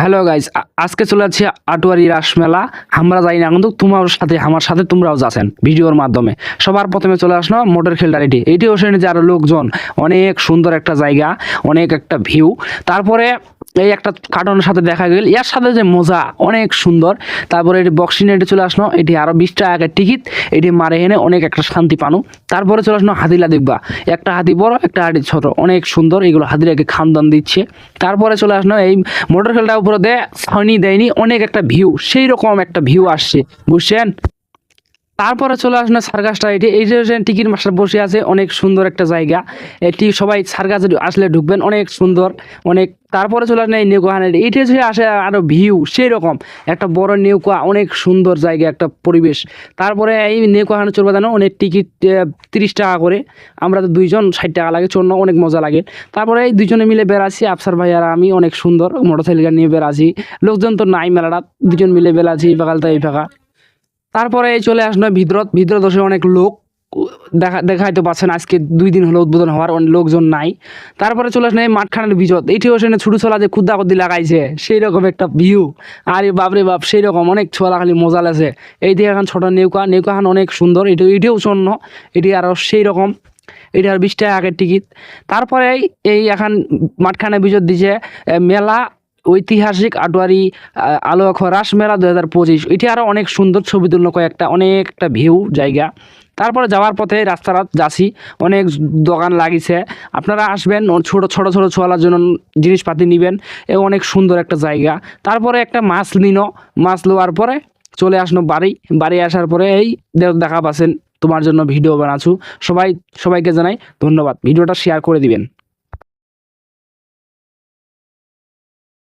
Hello guys আজকে চলে যাচ্ছি আটুয়ারি রাসমেলা আমরা যাই না, কিন্তু তোমার সাথে, আমার সাথে তোমরাও যাচ্ছেন ভিডিওর মাধ্যমে। সবার প্রথমে চলে আসলো মোটর খেলটার এটি এটি যে আরও লোকজন, অনেক সুন্দর একটা জায়গা, অনেক একটা ভিউ। তারপরে এই একটা কার্টনের সাথে দেখা গেল। এর সাথে যে মজা অনেক সুন্দর। তারপরে এটি বক্সিং এটি চলে আসলো। এটি আরও বিশ টাকা টিকিট এটি মারে এনে অনেক একটা শান্তি পানো। তারপরে চলে আসলো হাতিলা দেখবা। একটা হাতি বড়, একটা হাতি ছোট। অনেক সুন্দর। এগুলো হাতিরাকে খানদান দিচ্ছে। তারপরে চলে আসলো এই মোটর উপরে দে, ছাউনি দেয়নি। অনেক একটা ভিউ সেই রকম একটা ভিউ আসছে। বুঝছেন? তারপরে চলে আসলো সার্কাসটা। এটি এই যে টিকিট মাস্টার বসে আছে, অনেক সুন্দর একটা জায়গা। এটি সবাই সার্কাসে আসলে ঢুকবেন, অনেক সুন্দর, অনেক তারপরে চলে আসলে এই নৌকাহানের এটি হচ্ছে আসে আরও ভিউ সেই রকম একটা বড় নৌকা অনেক সুন্দর জায়গা, একটা পরিবেশ। তারপরে এই নৌকাহানে চলবে জানো অনেক টিকিট তিরিশ টাকা করে। আমরা তো দুইজন, ষাট টাকা লাগে চন্ন অনেক মজা লাগে। তারপরে এই দুজনে মিলে বেড়াচ্ছি, আফসার ভাই আর আমি, অনেক সুন্দর, মোটরসাইকেল নিয়ে বেড়াচ্ছি। লোকজন তো নাই মেলাটা দুজন মিলে বেড়াচ্ছি, এই ফাঁকালটা এই ফাঁকা। তারপরে চলে আসলো ভিতরে বসে অনেক লোক দেখা, দেখাইতে পাচ্ছেন, আজকে দুই দিন হলো উদ্বোধন হওয়ার, অনেক লোকজন নাই। তারপরে চলে আসলো এই মাঠখানের বিজত এইটিও সেখানে ছুটু ছোলা যে খুদ্দা খুদ্দি লাগাইছে সেই রকম একটা ভিউ আরে বাপরে বাপ সেই রকম অনেক ছোলা খালি মজা লাগছে এই দিকে এখন ছোট নৌকা নৌকাখান অনেক সুন্দর। এটি, এটিও শূন্য এটি আরও সেই রকম এটি আর বিশ টাকা আগের টিকিট তারপরে এই এখন মাঠখানে বিজত দিছে মেলা ঐতিহাসিক আটোয়ারি আলো আখড়া রাস মেলা দু হাজার পঁচিশ। এটি আরও অনেক সুন্দর ছবি তুললো কয়েকটা অনেক একটা ভিউ জায়গা। তারপরে যাওয়ার পথে রাস্তাটা যাচ্ছি, অনেক দোকান লাগিছে। আপনারা আসবেন ছোট ছোট ছোট ছোয়ালার জন্য জিনিসপাতি নেবেন, এ অনেক সুন্দর একটা জায়গা। তারপরে একটা মাছ নিন মাছ লওয়ার পরে চলে আসলো বাড়ি। বাড়ি আসার পরে এই দেখা পাচ্ছেন, তোমার জন্য ভিডিও বানাচ্ছু। সবাই, সবাইকে জানাই ধন্যবাদ। ভিডিওটা শেয়ার করে দিবেন।